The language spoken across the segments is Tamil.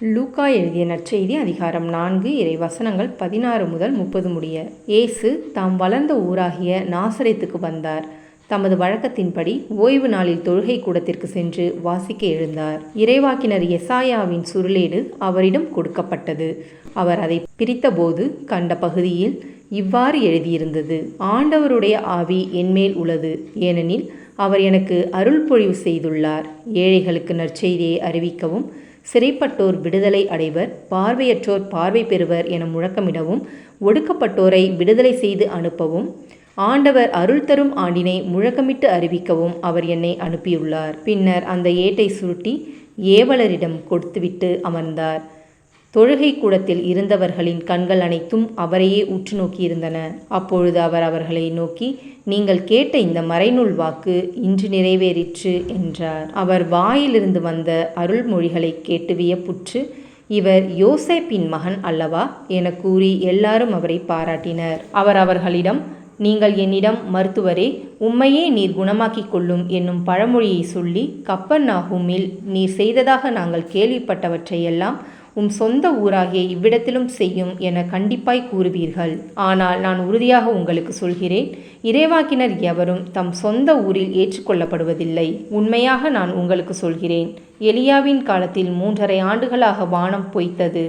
லூக்கா எழுதிய நற்செய்தி அதிகாரம் நான்கு இறை வசனங்கள் பதினாறு முதல் முப்பது முடிய. இயேசு தாம் வளர்ந்த ஊராகிய நாசரேத்துக்கு வந்தார். தமது வழக்கத்தின்படி ஓய்வு நாளில் தொழுகை கூடத்திற்கு சென்று வாசிக்க எழுந்தார். இறைவாக்கினர் எசாயாவின் சுருளேடு அவரிடம் கொடுக்கப்பட்டது. அவர் அதை பிரித்தபோது கண்ட பகுதியில் இவ்வாறு எழுதியிருந்தது ஆண்டவருடைய ஆவி என்மேல் உள்ளது. ஏனெனில் அவர் எனக்கு அருள் பொழிவு செய்துள்ளார். ஏழைகளுக்கு நற்செய்தியை அறிவிக்கவும் சிறைப்பட்டோர் விடுதலை அடைவர் பார்வையற்றோர் பார்வை பெறுவர் என முழக்கமிடவும் ஒடுக்கப்பட்டோரை விடுதலை செய்து அனுப்பவும் ஆண்டவர் அருள் தரும் ஆண்டினை முழக்கமிட்டு அறிவிக்கவும் அவர் என்னை அனுப்பியுள்ளார். பின்னர் அந்த ஏட்டை சுருட்டி ஏவலரிடம் கொடுத்துவிட்டு அமர்ந்தார். தொழுகை கூடத்தில் இருந்தவர்களின் கண்கள் அனைத்தும் அவரையே உற்று நோக்கியிருந்தன. அப்பொழுது அவர் அவர்களை நோக்கி நீங்கள் கேட்ட இந்த மறைநூல் வாக்கு இன்று நிறைவேறிற்று என்றார். அவர் வாயிலிருந்து வந்த அருள்மொழிகளை கேட்டு வியப்புற்று இவர் யோசேப்பின் மகன் அல்லவா? என கூறி எல்லாரும் அவரை பாராட்டினர். அவர் அவர்களிடம் நீங்கள் என்னிடம் மருத்துவரே உம்மையே நீர் குணமாக்கிக் கொள்ளும் என்னும் பழமொழியை சொல்லி கப்பன் நாகுமில் நீர் செய்ததாக நாங்கள் கேள்விப்பட்டவற்றையெல்லாம் உம் சொந்த ஊராகிய இவ்விடத்திலும் செய்யும் என கண்டிப்பாய் கூறுவீர்கள். ஆனால் நான் உறுதியாக உங்களுக்கு சொல்கிறேன் இறைவாக்கினர் எவரும் தம் சொந்த ஊரில் ஏற்றுக்கொள்ளப்படுவதில்லை. உண்மையாக நான் உங்களுக்கு சொல்கிறேன் எலியாவின் காலத்தில் மூன்றரை ஆண்டுகளாக வானம் பொய்த்தது.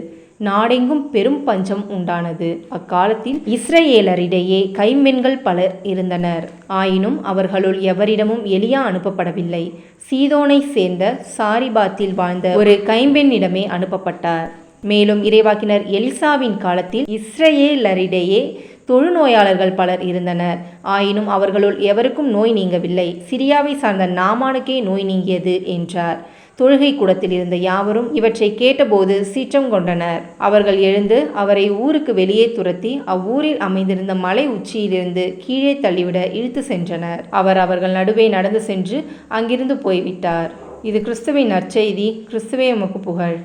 நாடெங்கும் பெரும் பஞ்சம் உண்டானது. அக்காலத்தில் இஸ்ரேலரிடையே கைம்பெண்கள் பலர் இருந்தனர். ஆயினும் அவர்களுள் எவரிடமும் எலியா அனுப்பப்படவில்லை. சீதோனை சேர்ந்த சாரிபாத்தில் வாழ்ந்த ஒரு கைம்பெண்ணிடமே அனுப்பப்பட்டார். மேலும் இறைவாக்கினர் எலிசாவின் காலத்தில் இஸ்ரேலரிடையே தொழுநோயாளர்கள் பலர் இருந்தனர். ஆயினும் அவர்களுள் எவருக்கும் நோய் நீங்கவில்லை. சிரியாவை சார்ந்த நாமானுக்கே நோய் நீங்கியது என்றார். தொழுகை கூடத்தில் இருந்த யாவரும் இவற்றை கேட்டபோது சீற்றம் கொண்டனர். அவர்கள் எழுந்து அவரை ஊருக்கு வெளியே துரத்தி அவ்வூரில் அமைந்திருந்த மலை உச்சியிலிருந்து கீழே தள்ளிவிட இழுத்து சென்றனர். அவர் அவர்கள் நடுவே நடந்து சென்று அங்கிருந்து போய்விட்டார். இது கிறிஸ்துவின் நற்செய்தி. கிறிஸ்துவே உமக்கு புகழ்.